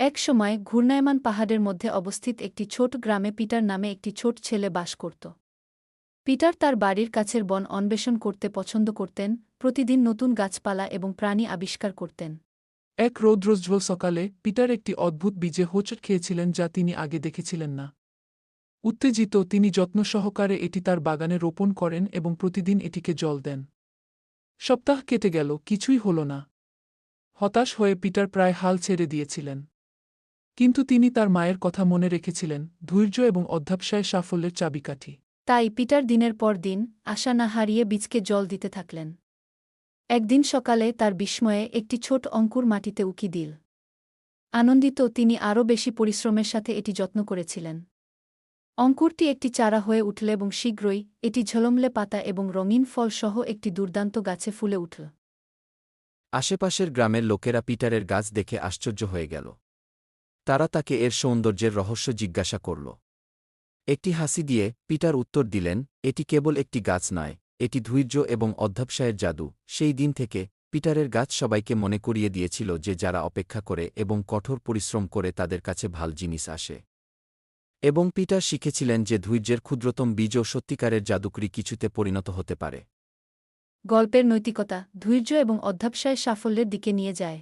এক সময় ঘূর্ণায়মান পাহাড়ের মধ্যে অবস্থিত একটি ছোট গ্রামে পিটার নামে একটি ছোট ছেলে বাস করত। পিটার তার বাড়ির কাছের বন অন্বেষণ করতে পছন্দ করতেন, প্রতিদিন নতুন গাছপালা এবং প্রাণী আবিষ্কার করতেন। এক রৌদ্রোজ্জ্বল সকালে পিটার একটি অদ্ভুত বীজে হোঁচট খেয়েছিলেন যা তিনি আগে দেখেছিলেন না। উত্তেজিত, তিনি যত্ন সহকারে এটি তার বাগানে রোপণ করেন এবং প্রতিদিন এটিকে জল দেন। সপ্তাহ কেটে গেল, কিছুই হল না। হতাশ হয়ে পিটার প্রায় হাল ছেড়ে দিয়েছিলেন। কিন্তু তিনি তার মায়ের কথা মনে রেখেছিলেন ধৈর্য এবং অধ্যাবসায় সাফল্যের চাবিকাঠি। তাই পিটার দিনের পর দিন আশা না হারিয়ে বীজকে জল দিতে থাকলেন। একদিন সকালে তার বিস্ময়ে একটি ছোট অঙ্কুর মাটিতে উকি দিল। আনন্দিত তিনি আরও বেশি পরিশ্রমের সাথে এটি যত্ন করেছিলেন। অঙ্কুরটি একটি চারা হয়ে উঠল এবং শীঘ্রই এটি ঝলমলে পাতা এবং রঙিন ফল সহ একটি দুর্দান্ত গাছে ফুলে উঠল। আশেপাশের গ্রামের লোকেরা পিটারের গাছ দেখে আশ্চর্য হয়ে গেল। তারা তাকে এর সৌন্দর্যের রহস্য জিজ্ঞাসা করল। একটি হাসি দিয়ে পিটার উত্তর দিলেন, এটি কেবল একটি গাছ নয়, এটি ধৈর্য এবং অধ্যাবসায়ের জাদু। সেই দিন থেকে পিটারের গাছ সবাইকে মনে করিয়ে দিয়েছিল যে যারা অপেক্ষা করে এবং কঠোর পরিশ্রম করে তাদের কাছে ভালো জিনিস আসে। এবং পিটার শিখেছিলেন যে ধৈর্যের ক্ষুদ্রতম বীজও সত্যিকারের জাদুকরি কিছুতে পরিণত হতে পারে। গল্পের নৈতিকতা ধৈর্য এবং অধ্যাবসায় সাফল্যের দিকে নিয়ে যায়।